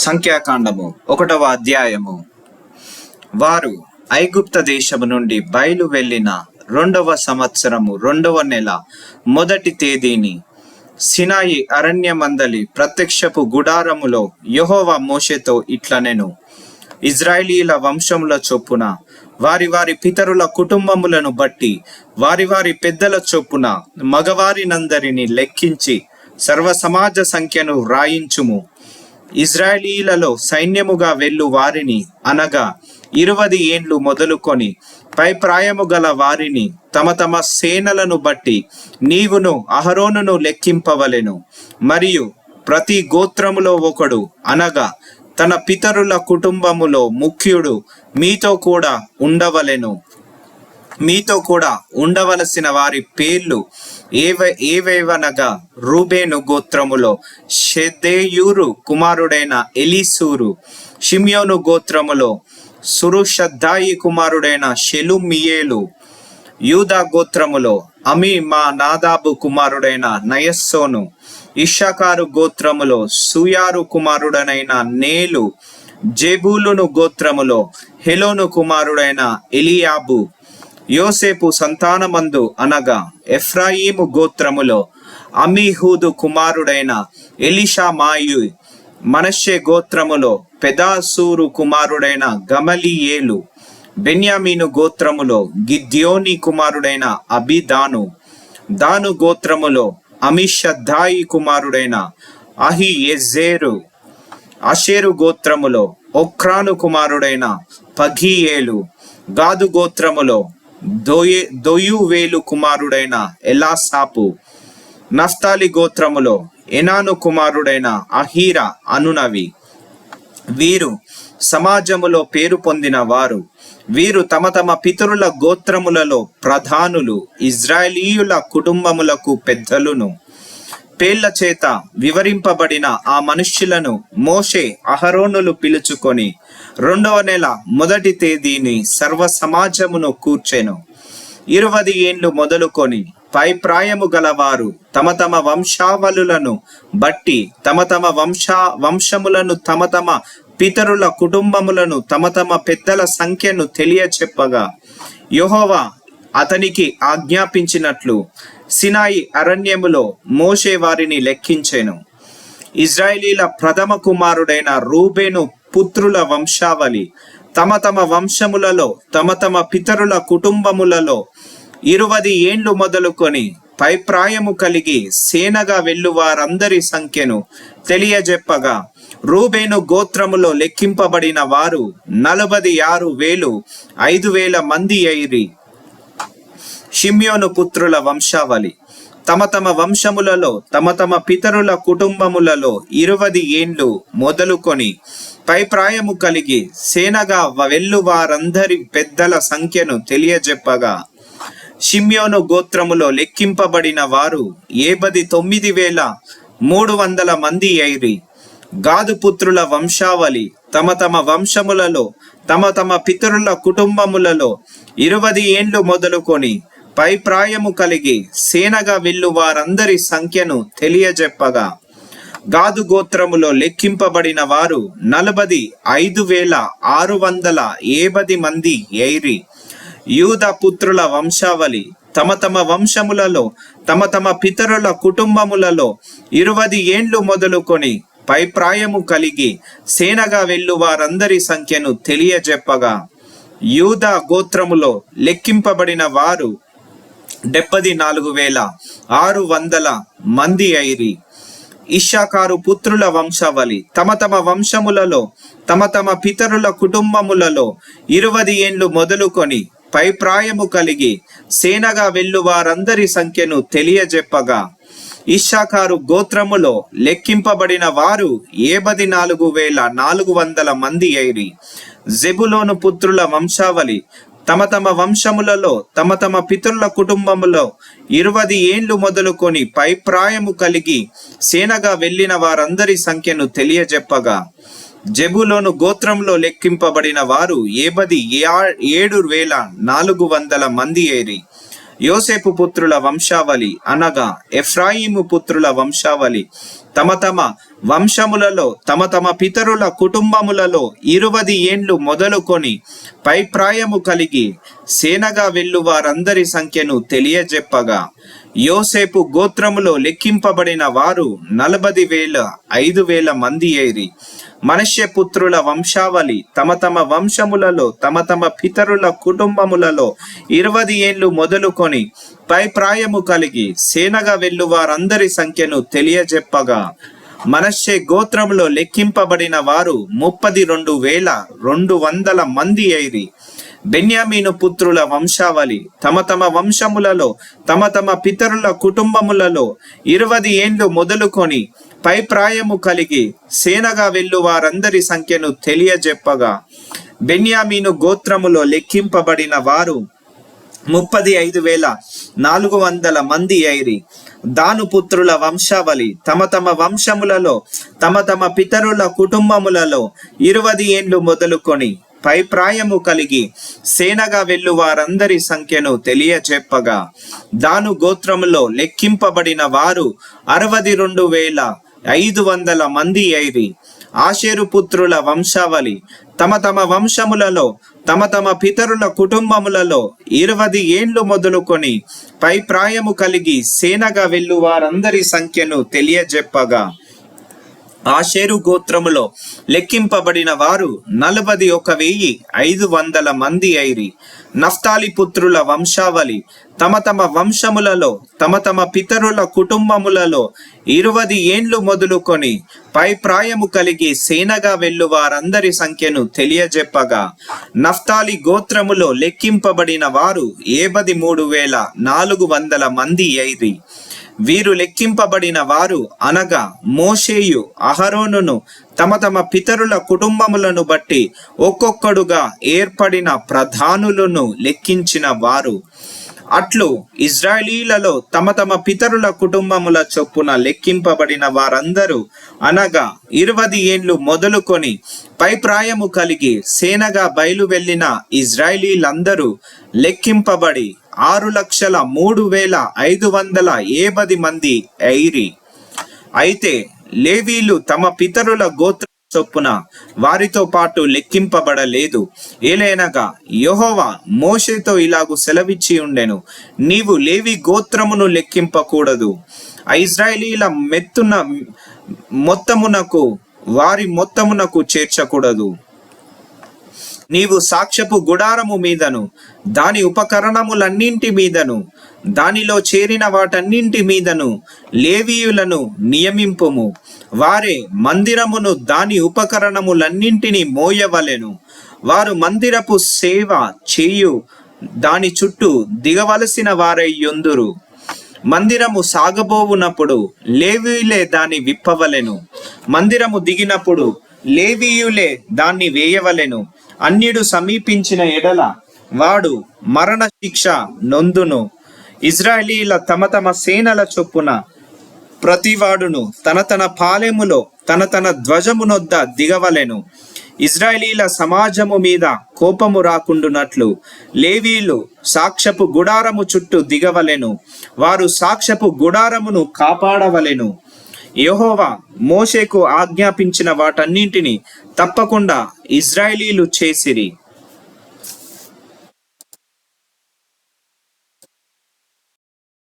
సంఖ్యాకాండము ఒకటవ అధ్యాయము. వారు ఐగుప్త దేశము నుండి బయలు వెళ్ళిన రెండవ సంవత్సరము రెండవ నెల మొదటి తేదీని సినాయి అరణ్యమందలి ప్రత్యక్షపు గుడారములో యెహోవా మోషేతో ఇట్లనెను ఇజ్రాయిలీల వంశముల చొప్పున వారి వారి పితరుల కుటుంబములను బట్టి వారి వారి పెద్దల చొప్పున మగవారినందరిని లెక్కించి సర్వ సమాజ సంఖ్యను వ్రాయించుము ఇజ్రాయేలీలలో సైన్యముగా వెళ్ళు వారిని అనగా ఇరువది ఏండ్లు మొదలుకొని పై ప్రాయము గల వారిని తమ తమ సేనలను బట్టి నీవును అహరోనును లెక్కింపవలెను. మరియు ప్రతి గోత్రములో ఒకడు అనగా తన పితరుల కుటుంబములో ముఖ్యుడు మీతో కూడా ఉండవలెను. మీతో కూడా ఉండవలసిన వారి పేర్లు ఏవ ఏవేవనగా? రూబేను గోత్రములో షెదేయూరు కుమారుడైన ఎలీసూరు షిమ్యోను గోత్రములో సురుషద్దాయి కుమారుడైన షెలుమియేలు యూదా గోత్రములో అమి మా నాదాబు కుమారుడైన నయస్సోను ఇషాకారు గోత్రములో సుయారు కుమారుడనైన నేలు జేబూలును గోత్రములో హెలోను కుమారుడైన ఎలియాబు యోసేపు సంతానమందు అనగా ఎఫ్రాయిము గోత్రములో అమీహూదు కుమారుడైన ఎలిషామాయు మనషే గోత్రములో పెదాసూరు కుమారుడైన గమలియేలు బెన్యామీను గోత్రములో గిద్యోని కుమారుడైన అభిదాను దాను గోత్రములో అమిషద్దాయి కుమారుడైన అహి ఎజేరు అషేరు గోత్రములో ఒక్రాను కుమారుడైన పఘీయేలు గాదు గోత్రములో దోయే దోయువేలు కుమారుడైన ఎలాసాపు నఫ్తాలి గోత్రములో ఎనాను కుమారుడైన అహీరా అనునవి. వీరు సమాజములో పేరు పొందిన వారు. వీరు తమ తమ పితరుల గోత్రములలో ప్రధానులు ఇజ్రాయేలీయుల కుటుంబములకు పెద్దలును. పేళ్ళ చేత వివరింపబడిన ఆ మనుష్యులను మోషే అహరోనులు పిలుచుకొని రెండవ నెల మొదటి తేదీని సర్వ సమాజమును కూర్చెను. ఇరువది ఏండ్లు మొదలుకొని పై ప్రాయము గలవారు తమ తమ వంశావళులను బట్టి తమ తమ వంశ వంశములను తమ తమ పితరుల కుటుంబములను తమ తమ పెద్దల సంఖ్యను తెలియచెప్పగా యహోవా అతనికి ఆజ్ఞాపించినట్లు సినాయి అరణ్యములో మోషే వారిని లెక్కించెను. ఇజ్రాయేలీల ప్రథమ కుమారుడైన రూబేను పుత్రుల వంశావళి తమ తమ వంశములలో తమ తమ పితరుల కుటుంబములలో ఇరువది ఏండ్లు మొదలుకొని పై ప్రాయము కలిగి సేనగా వెళ్ళు వారందరి సంఖ్యను తెలియజెప్పగా రూబేను గోత్రములో లెక్కింపబడిన వారు నలభది ఆరు వేలు ఐదు వేల మంది అయిరి షిమ్యోను పుత్రుల వంశావళి. తమ తమ వంశములలో తమ తమ పితరుల కుటుంబములలో ఇరువది ఏండ్లు మొదలుకొని పై ప్రాయము కలిగి సేనగా వెళ్ళు వారందరి పెద్దల సంఖ్యను తెలియజెప్పగా. షిమ్యోను గోత్రములో లెక్కింపబడిన వారు ఏబది తొమ్మిది వేల మూడు వందల మంది ఐరి గాదు పుత్రుల వంశావళి తమ తమ వంశములలో తమ తమ పితరుల కుటుంబములలో ఇరవై ఏండ్లు మొదలుకొని పైప్రాయము కలిగి సేనగా వెళ్ళు వారందరి సంఖ్యను తెలియజెప్పగా. గాదు గోత్రములో లెక్కింపబడిన వారు నలభది ఐదు వేల ఆరు వందల ఏబది మంది ఎయిరి యూద పుత్రుల వంశావళి తమ తమ వంశములలో తమ తమ పితరుల కుటుంబములలో ఇరువది ఏండ్లు మొదలుకొని పైప్రాయము కలిగి సేనగా వెళ్ళు వారందరి సంఖ్యను తెలియజెప్పగా. యూద గోత్రములో లెక్కింపబడిన వారు డెబ్బది నాలుగు వేల ఆరు వందల మంది అయిరి ఇషాకారు పుత్రుల వంశావళి. తమ తమ వంశములలో తమ తమ పితరుల కుటుంబములలో ఇరవై ఏండ్లు మొదలుకొని పై ప్రాయము కలిగి సేనగా వెళ్ళు వారందరి సంఖ్యను తెలియజెప్పగా. ఇషాకారు గోత్రములో లెక్కింపబడిన వారు ఏబది నాలుగు వేల నాలుగు వందల మంది అయిరి జెబులోను పుత్రుల వంశావళి తమ తమ వంశములలో తమ తమ పితరుల కుటుంబములో ఇరవది ఏండ్లు మొదలుకొని పై ప్రాయము కలిగి సేనగా వెళ్ళిన వారందరి సంఖ్యను తెలియజెప్పగా. జబులోను గోత్రంలో లెక్కింపబడిన వారు ఏబది ఏ- ఏడు వేల నాలుగు వందల మంది ఏరి. యోసేపు పుత్రుల వంశావళి అనగా ఎఫ్రాయిము పుత్రుల వంశావళి. తమ తమ వంశములలో తమ తమ పితరుల కుటుంబములలో ఇరువది ఏండ్లు మొదలుకొని పై ప్రాయము కలిగి సేనగా వెళ్ళు వారందరి సంఖ్యను తెలియజెప్పగా. యోసేపు గోత్రములో లెక్కింపబడిన వారు నలభది వేల ఐదు వేల మంది ఏరి. మనష్య పుత్రుల వంశావళి తమ తమ వంశములలో తమ తమ పితరుల కుటుంబములలో ఇరవది ఏళ్ళు మొదలుకొని పై ప్రాయము కలిగి సేనగా వెళ్ళు వారందరి సంఖ్యను తెలియజెప్పగా. మనషే గోత్రములో లెక్కింపబడిన వారు ముప్పది రెండు వేల రెండు వందల మంది అయిరి బెన్యామీను పుత్రుల వంశావళి తమ తమ వంశములలో తమ తమ పితరుల కుటుంబములలో ఇరవది ఏండ్లు మొదలుకొని పై ప్రాయము కలిగి సేనగా వెళ్ళు వారందరి సంఖ్యను తెలియజెప్పగా. బెన్యామీను గోత్రములో లెక్కింపబడిన వారు ముప్పది ఐదు వేల నాలుగు వందల మంది ఐరి దాను పుత్రుల వంశావళి తమ తమ వంశములలో తమ తమ పితరుల కుటుంబములలో ఇరవై ఏండ్లు మొదలుకొని పై ప్రాయము కలిగి సేనగా వెళ్ళు వారందరి సంఖ్యను తెలియచెప్పగా దాను గోత్రములో లెక్కింపబడిన వారు అరవది రెండు వేల ఐదు వందల మంది ఐరి ఆషేరు పుత్రుల వంశావళి తమ తమ వంశములలో తమ తమ పితరుల కుటుంబములలో ఇరవది ఏండ్లు మొదలుకొని పై ప్రాయము కలిగి సేనగా వెళ్ళు వారందరి సంఖ్యను తెలియజెప్పగా. ఆషేరు గోత్రములో లెక్కింపబడిన వారు నలభది ఒక వెయ్యి ఐదు వందల మంది ఐరి. నఫ్తాలి పుత్రుల వంశావళి తమ తమ వంశములలో తమ తమ పితరుల కుటుంబములలో ఇరవది ఏండ్లు మొదలుకొని పై ప్రాయము కలిగి సేనగా వెళ్ళు వారందరి సంఖ్యను తెలియజెప్పగా. నఫ్తాలి గోత్రములో లెక్కింపబడిన వారు ఏబది మూడు వేల నాలుగు వందల మంది ఐరి. వీరు లెక్కింపబడిన వారు అనగా మోషేయు అహరోనును తమ తమ పితరుల కుటుంబములను బట్టి ఒక్కొక్కడుగా ఏర్పడిన ప్రధానులను లెక్కించిన వారు. అట్లు ఇజ్రాయిలీలలో తమ తమ పితరుల కుటుంబముల చొప్పున లెక్కింపబడిన వారందరూ అనగా ఇరవది ఏండ్లు మొదలుకొని పై ప్రాయము కలిగి సేనగా బయలు వెళ్ళిన ఇజ్రాయిలీలందరూ లెక్కింపబడి ఆరు లక్షల మూడు వేల ఐదు వందల ఏబది మంది ఐరి అయితే లేవీలు తమ పితరుల గోత్ర చొప్పున వారితో పాటు లెక్కింపబడలేదు. ఏలైనగా యెహోవా మోషేతో ఇలాగు సెలవిచ్చి ఉండెను. నీవు లేవి గోత్రమును లెక్కింపకూడదు. ఆ ఇజ్రాయేలీల మెత్తున మొత్తమునకు వారి మొత్తమునకు చేర్చకూడదు. నీవు సాక్ష్యపు గుడారము మీదను దాని ఉపకరణములన్నింటి మీదను దానిలో చేరిన వాటన్నింటి మీదను లేవీయులను నియమింపుము. వారే మందిరమును దాని ఉపకరణములన్నింటినీ మోయవలెను. వారు మందిరపు సేవ చేయు దాని చుట్టూ దిగవలసిన వారై యొందురు. మందిరము సాగబోవునప్పుడు లేవీయులే దాన్ని విప్పవలెను. మందిరము దిగినప్పుడు లేవీయులే దాన్ని వేయవలెను. అన్యుడు సమీపించిన ఎడల వాడు మరణ శిక్ష నొందును. ఇజ్రాయేలీల తమ తమ సేనల చొప్పున ప్రతివాడును తన తన పాలెములో తన తన ధ్వజమునొద్ద దిగవలెను. ఇజ్రాయేలీల సమాజము మీద కోపము రాకుండునట్లు లేవీలు సాక్షపు గుడారము చుట్టూ దిగవలెను. వారు సాక్షపు గుడారమును కాపాడవలెను. యెహోవా మోషేకు ఆజ్ఞాపించిన వాటన్నింటిని తప్పకుండా ఇజ్రాయేలీలు చేసిరి.